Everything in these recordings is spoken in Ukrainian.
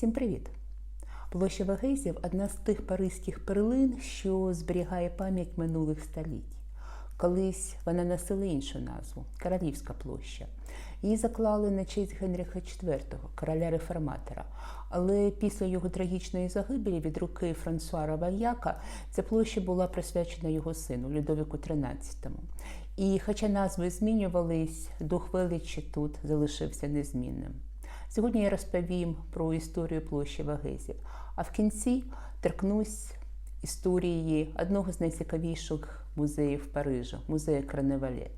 Всім привіт! Площа Вагезів одна з тих паризьких перлин, що зберігає пам'ять минулих століть. Колись вона носила іншу назву Королівська площа. Її заклали на честь Генріха IV, короля реформатора. Але після його трагічної загибелі від руки Франсуа Вальяка ця площа була присвячена його сину Людовіку XIII. І хоча назви змінювались, дух величі тут залишився незмінним. Сьогодні я розповім про історію площі Вагезів, а в кінці торкнусь історії одного з найцікавіших музеїв Парижа музею Краневале.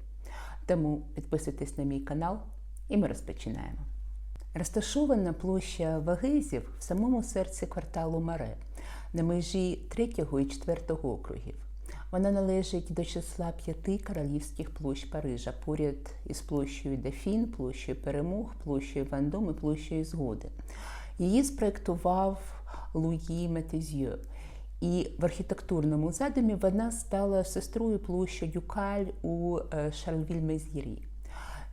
Тому підписуйтесь на мій канал і ми розпочинаємо. Розташована площа Вагезів в самому серці кварталу Маре на межі 3 і 4 округів. Вона належить до числа п'яти королівських площ Парижа, поряд із площею Дефін, площею Перемог, площею Вандом і площею Згоди. Її спроектував Луї Метезьє. І в архітектурному задумі вона стала сестрою площі Дюкаль у Шарльвіль-Мезірі.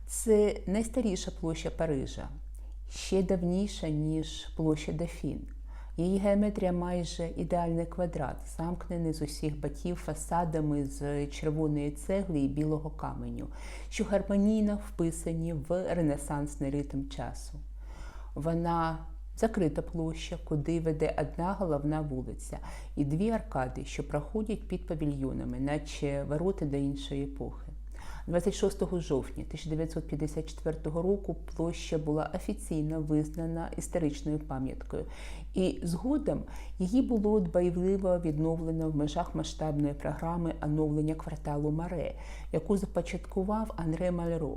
Це найстаріша площа Парижа, ще давніша, ніж площа Дефін. Її геометрія майже ідеальний квадрат, замкнений з усіх боків фасадами з червоної цегли і білого каменю, що гармонійно вписані в ренесансний ритм часу. Вона закрита площа, куди веде одна головна вулиця, і дві аркади, що проходять під павільйонами, наче ворота до іншої епохи. 26 жовтня 1954 року площа була офіційно визнана історичною пам'яткою, і згодом її було дбайливо відновлено в межах масштабної програми оновлення кварталу Маре, яку започаткував Андре Мальро.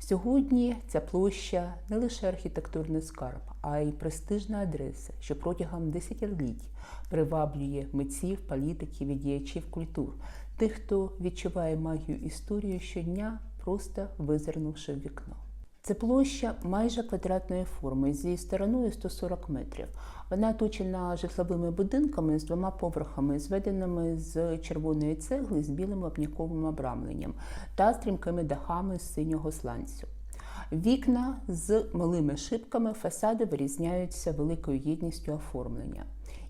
Сьогодні ця площа не лише архітектурний скарб, а й престижна адреса, що протягом десятиліть приваблює митців, політиків і діячів культур, тих, хто відчуває магію історії щодня, просто визирнувши в вікно. Це площа майже квадратної форми зі стороною 140 метрів. Вона оточена житловими будинками з двома поверхами, зведеними з червоної цегли з білим вапняковим обрамленням та стрімкими дахами з синього сланцю. Вікна з малими шибками, фасади вирізняються великою єдністю оформлення.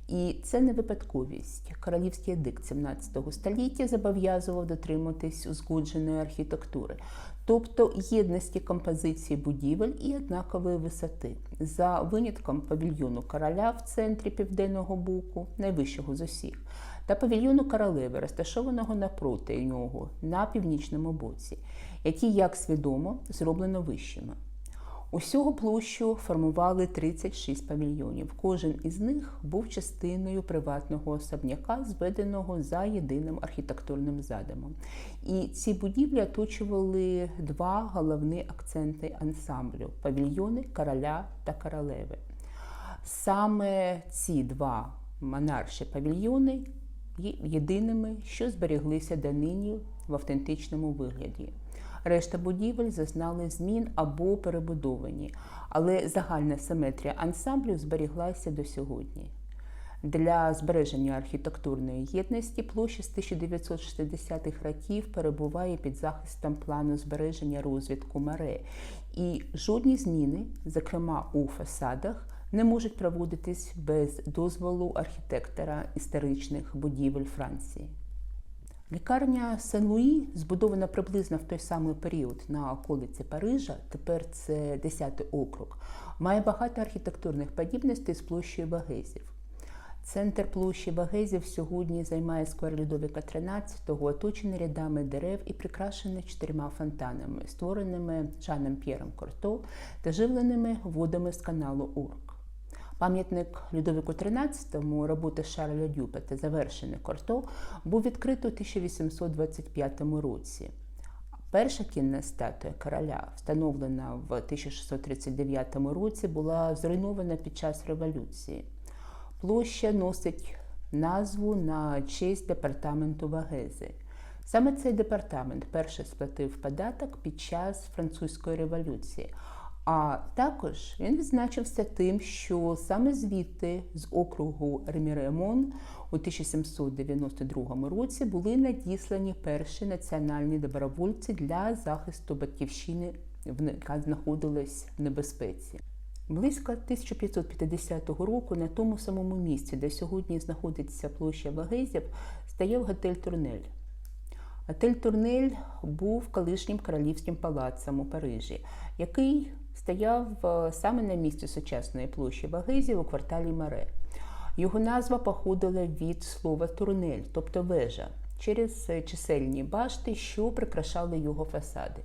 І це не випадковість. Королівський едикт 17 століття зобов'язував дотримуватись узгодженої архітектури, тобто єдності композиції будівель і однакової висоти, за винятком павільйону короля в центрі південного боку, найвищого з усіх, та павільйону королеви, розташованого напроти нього на північному боці, які, як свідомо, зроблено вищими. Усього площу формували 36 павільйонів. Кожен із них був частиною приватного особняка, зведеного за єдиним архітектурним задумом. І ці будівлі оточували два головні акценти ансамблю павільйони короля та королеви. Саме ці два монарші павільйони є єдиними, що зберіглися донині в автентичному вигляді. Решта будівель зазнали змін або перебудовані, але загальна симетрія ансамблю зберіглася до сьогодні. Для збереження архітектурної єдності площа з 1960-х років перебуває під захистом плану збереження розвитку маре, і жодні зміни, зокрема у фасадах, не можуть проводитись без дозволу архітектора історичних будівель Франції. Лікарня Сен-Луї, збудована приблизно в той самий період на околиці Парижа, тепер це 10-й округ, має багато архітектурних подібностей з площею Багезів. Центр площі Багезів сьогодні займає сквер Людовіка XIII, оточений рядами дерев і прикрашений чотирма фонтанами, створеними Жаном П'єром Корто та живленими водами з каналу Урк. Пам'ятник Людовику XIII, роботи Шарля Дюпе та завершений Корто, був відкрито у 1825 році. Перша кінна статуя короля, встановлена в 1639 році, була зруйнована під час революції. Площа носить назву на честь департаменту Вагези. Саме цей департамент перший сплатив податок під час французької революції. А також він відзначився тим, що саме звідти з округу Реміремон у 1792 році були надіслані перші національні добровольці для захисту батьківщини, яка знаходилась в небезпеці. Близько 1550 року на тому самому місці, де сьогодні знаходиться площа Вагезів, стояв готель Турнель. Готель Турнель був колишнім королівським палацом у Парижі, який стояв е, саме на місці сучасної площі Вагезів у кварталі Маре. Його назва походила від слова турнель, тобто вежа, через е, чисельні башти, що прикрашали його фасади.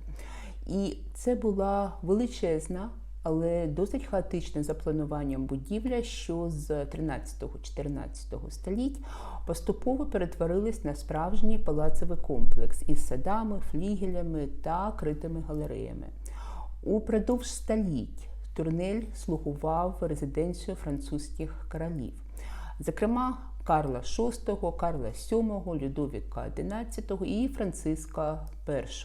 І це була величезна, але досить хаотична за плануванням будівля, що з 13-14 століть поступово перетворилась на справжній палацевий комплекс із садами, флігелями та критими галереями. Упродовж століть турнель слугував резиденцію французьких королів, зокрема Карла VI, Карла VII, Людовіка XI і Франциска І.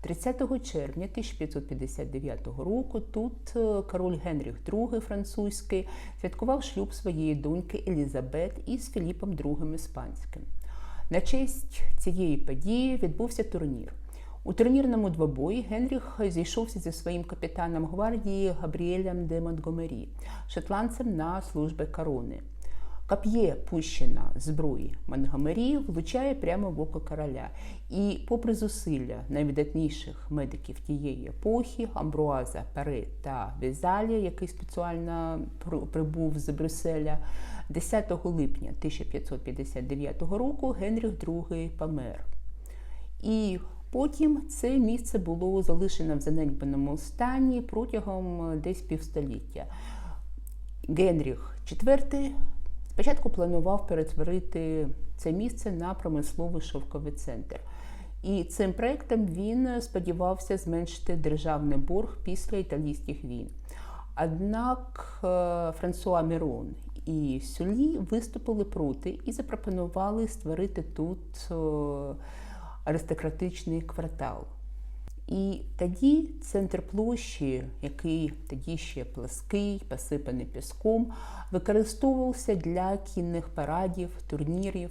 30 червня 1559 року тут е, король Генріх II французький святкував шлюб своєї доньки Елізабет із Філіпом II Іспанським. На честь цієї події відбувся турнір. У турнірному двобої Генріх зійшовся зі своїм капітаном гвардії Габріелем де Монтгомері, шотландцем на служби корони. Кап'є пущена зброї Монгомері влучає прямо в око короля. І, попри зусилля найвидатніших медиків тієї епохи, Амбруаза, Пари та Візалія, який спеціально прибув з Брюсселя, 10 липня 1559 року Генріх II помер. І Потім це місце було залишено в занедбаному стані протягом десь півстоліття. Генріх IV Спочатку планував перетворити це місце на промисловий шовковий центр. І цим проектом він сподівався зменшити державний борг після італійських війн. Однак е, Франсуа Мірон і Сюлі виступили проти і запропонували створити тут е, аристократичний квартал. І тоді центр площі, який тоді ще плаский, посипаний піском, використовувався для кінних парадів, турнірів,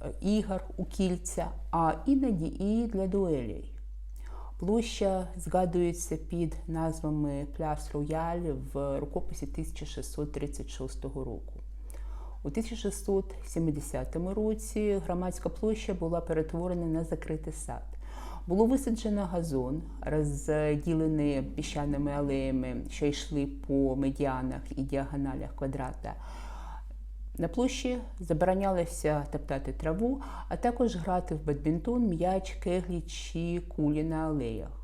е, ігор у кільця, а іноді і для дуелей. Площа згадується під назвами Пляс Рояль в рукописі 1636 року. У 1670 році громадська площа була перетворена на закритий сад. Було висаджено газон, розділений піщаними алеями, що йшли по медіанах і діагоналях квадрата. На площі заборонялося топтати траву, а також грати в бадмінтон, м'яч, кеглі чи кулі на алеях.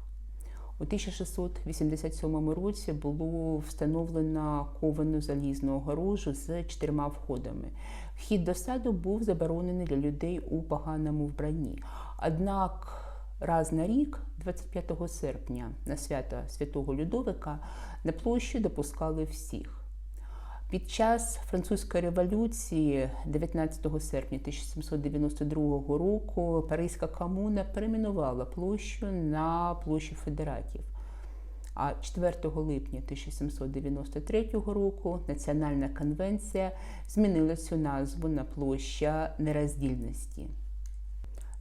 У 1687 році було встановлено ковану залізну огорожу з чотирма входами. Вхід до саду був заборонений для людей у поганому вбранні. Однак Раз на рік, 25 серпня, на свято Святого Людовика, на площі допускали всіх. Під час французької революції, 19 серпня 1792 року, Паризька комуна перейменувала площу на площу федератів. А 4 липня 1793 року Національна конвенція змінила цю назву на площа нероздільності.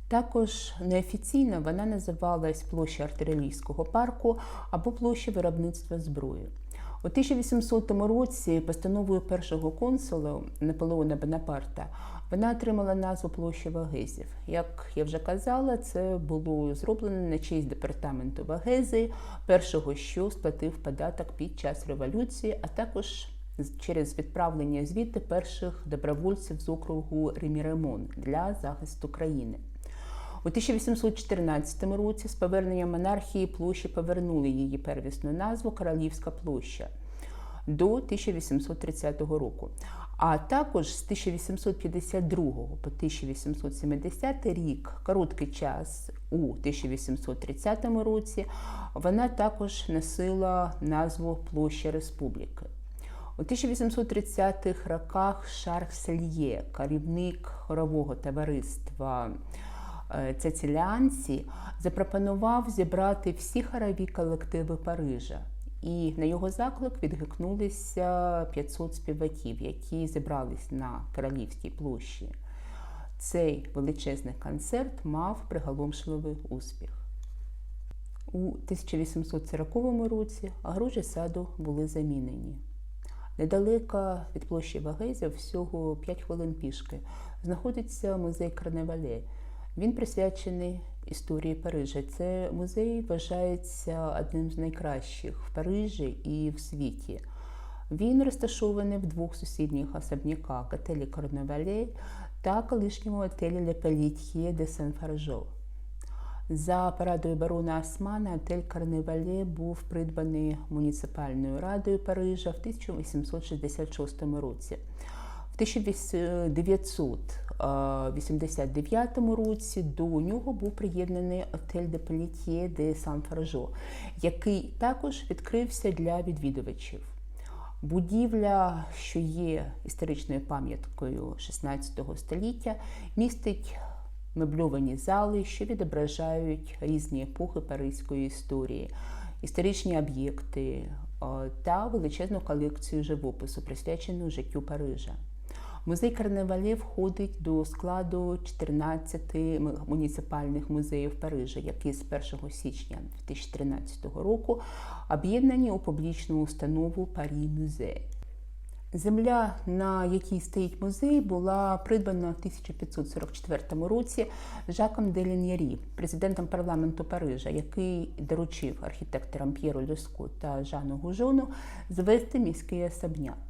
Також неофіційно вона називалась площа артилерійського парку або площа виробництва зброї. У 1800 році постановою першого консула Наполеона Бонапарта вона отримала назву площі Вагезів. Як я вже казала, це було зроблено на честь департаменту Вагези, першого, що сплатив податок під час революції, а також через відправлення звідти перших добровольців з округу Реміремон для захисту країни. У 1814 році з поверненням монархії площі повернули її первісну назву Королівська площа до 1830 року. А також з 1852 по 1870 рік, короткий час у 1830 році, вона також носила назву Площа Республіки. У 1830-х роках Шарх Сельє, керівник хорового товариства цеціліанці запропонував зібрати всі хорові колективи Парижа. І на його заклик відгукнулися 500 співаків, які зібрались на Королівській площі. Цей величезний концерт мав приголомшливий успіх. У 1840 році огорожі саду були замінені. Недалеко від площі Вагезів, всього 5 хвилин пішки, знаходиться музей Карневале. Він присвячений історії Парижа. Це музей вважається одним з найкращих в Парижі і в світі. Він розташований в двох сусідніх особняках готелі Карневале та колишньому готелі Le Pelletier de Saint-Fargeau. За порадою барона Османа отель Карневале був придбаний муніципальною радою Парижа в 1866 році. В 1989 році до нього був приєднаний отель де Pelletier де Сан-Фаржо, який також відкрився для відвідувачів. Будівля, що є історичною пам'яткою 16 століття, містить мебльовані зали, що відображають різні епохи паризької історії, історичні об'єкти та величезну колекцію живопису, присвячену життю Парижа. Музей Карневале входить до складу 14 муніципальних музеїв Парижа, які з 1 січня 2013 року об'єднані у публічну установу Парі Музей. Земля, на якій стоїть музей, була придбана в 1544 році Жаком де Лін'ярі, президентом парламенту Парижа, який доручив архітекторам П'єру Люску та Жану Гужону звести міський особняк.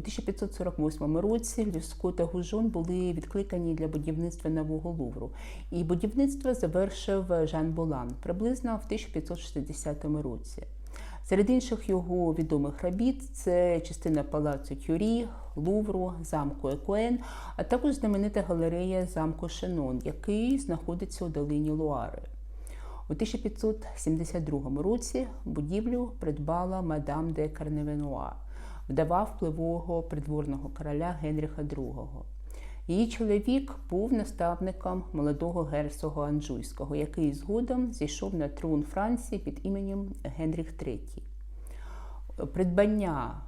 У 1548 році Люско та Гужон були відкликані для будівництва нового Лувру, і будівництво завершив Жан Болан приблизно в 1560 році. Серед інших його відомих робіт це частина палацу Тюрі, Лувру, замку Екуен, а також знаменита галерея замку Шенон, який знаходиться у долині Луари. У 1572 році будівлю придбала мадам де Карневенуа, вдова впливового придворного короля Генріха II. Її чоловік був наставником молодого герцога Анжуйського, який згодом зійшов на трон Франції під іменем Генріх III. Придбання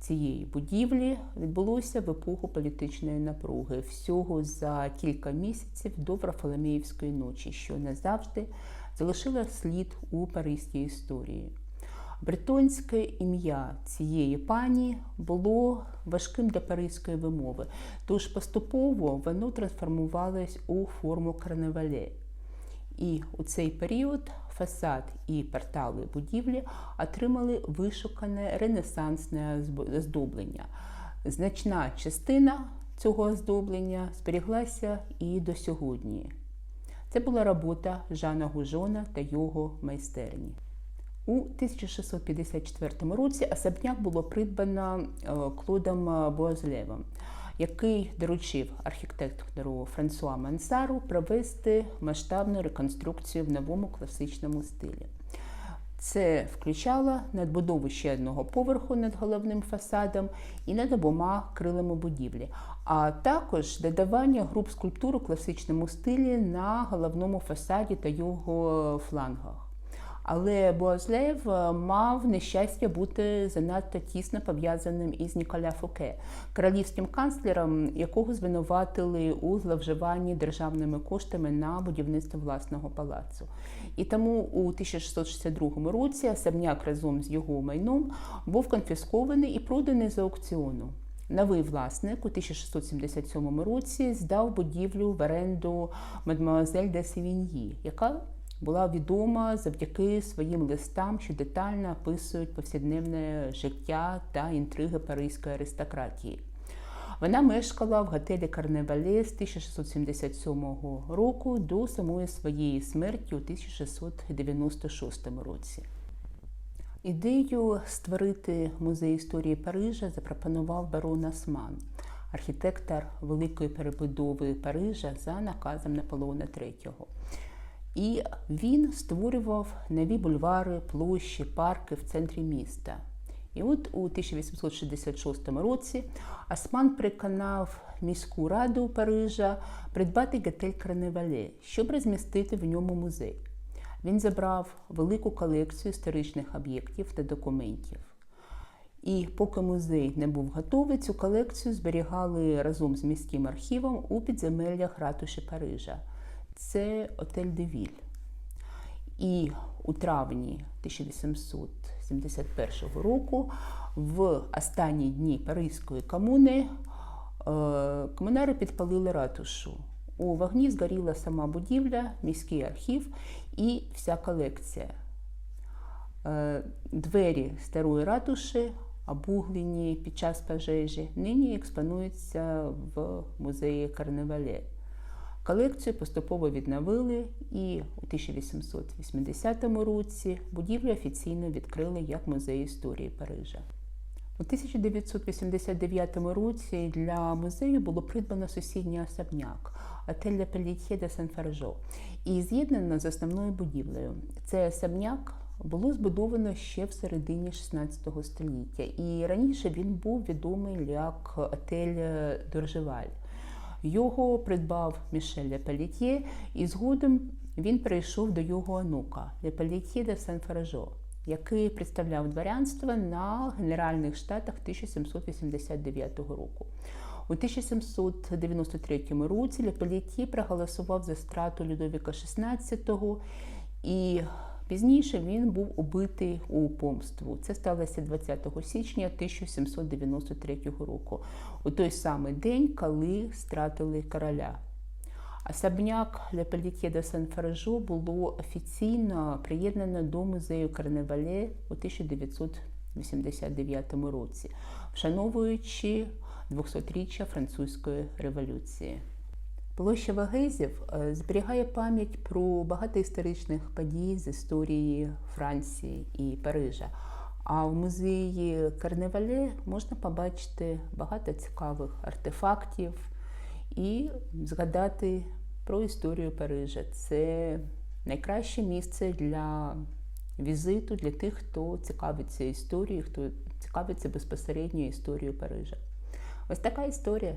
цієї будівлі відбулося в епоху політичної напруги всього за кілька місяців до Варфоломеївської ночі, що назавжди залишила слід у паризькій історії. Бретонське ім'я цієї пані було важким для паризької вимови, тож поступово воно трансформувалось у форму карневале. І у цей період фасад і портали будівлі отримали вишукане ренесансне оздоблення. Значна частина цього оздоблення зберіглася і до сьогодні. Це була робота Жана Гужона та його майстерні. У 1654 році особняк було придбано Клодом Буазлевом, який доручив архітектору Франсуа Мансару провести масштабну реконструкцію в новому класичному стилі. Це включало надбудову ще одного поверху над головним фасадом і над обома крилами будівлі, а також додавання груп скульптур у класичному стилі на головному фасаді та його флангах. Але Буазлев мав нещастя бути занадто тісно пов'язаним із Ніколя Фуке, королівським канцлером, якого звинуватили у зловживанні державними коштами на будівництво власного палацу. І тому у 1662 році особняк разом з його майном був конфіскований і проданий за аукціону. Новий власник у 1677 році здав будівлю в оренду мадмуазель де Севіньї, яка була відома завдяки своїм листам, що детально описують повсякденне життя та інтриги паризької аристократії. Вона мешкала в готелі Карневале з 1677 року до самої своєї смерті у 1696 році. Ідею створити музей історії Парижа запропонував барон Осман, архітектор великої перебудови Парижа за наказом Наполеона III. І він створював нові бульвари, площі, парки в центрі міста. І от у 1866 році Осман переконав міську раду Парижа придбати готель Карневале, щоб розмістити в ньому музей. Він забрав велику колекцію історичних об'єктів та документів. І поки музей не був готовий, цю колекцію зберігали разом з міським архівом у підземеллях ратуші Парижа це Отель Девіль. І у травні 1871 року, в останні дні Паризької комуни, е, комунари підпалили ратушу. У вогні згоріла сама будівля, міський архів і вся колекція. Е, Двері старої ратуші, обуглені під час пожежі, нині експонуються в музеї Карневале. Колекцію поступово відновили і у 1880 році будівлю офіційно відкрили як музей історії Парижа. У 1989 році для музею було придбано сусідній особняк отель Пелітє де Сан-Фержо і з'єднано з основною будівлею. Цей особняк було збудовано ще в середині 16 століття, і раніше він був відомий як отель Доржеваль. Його придбав Мішель Лепелітє, і згодом він перейшов до його онука Лепелітє де Сан-Фержо, який представляв дворянство на Генеральних Штатах 1789 року. У 1793 році Лепелітє проголосував за страту Людовіка XVI, і пізніше він був убитий у помству. Це сталося 20 січня 1793 року, у той самий день, коли стратили короля. Особняк Лепелітє де Сан-Фержо було офіційно приєднано до музею Карневале у 1989 році, вшановуючи 200-річчя французької революції. Площа Вагезів е, зберігає пам'ять про багато історичних подій з історії Франції і Парижа. А в музеї Карневале можна побачити багато цікавих артефактів і згадати про історію Парижа. Це найкраще місце для візиту для тих, хто цікавиться історією, хто цікавиться безпосередньо історією Парижа. Ось така історія.